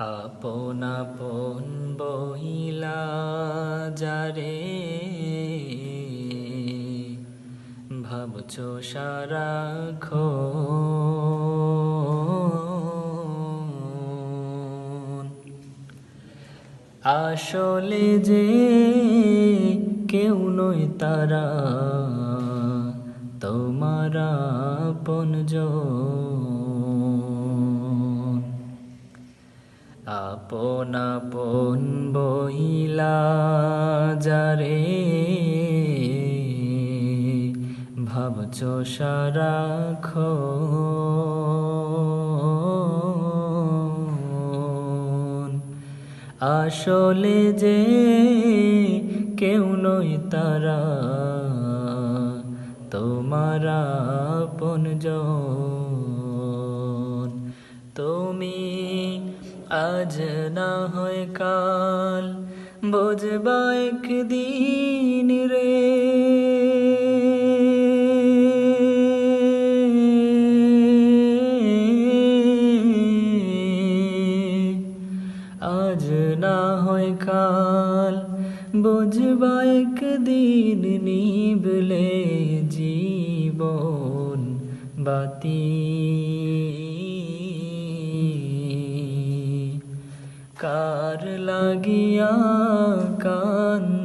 আপন আপন বহিলা যারে। ভাবছ সারাক্ষণ আসলে যে কেউ নয় তারা তোমার আপনজন আপন আপন বহিলা যারে। ভাবছ সারাক্ষণ আসলে যে কেউ নয় তারা তোমার আপনজন আজ না হয় কাল বুঝবা একদিন রে। আজ না হয় কাল বুঝবা একদিন নিবলে জীবন বাতি। কার লাগিয়া কান্দ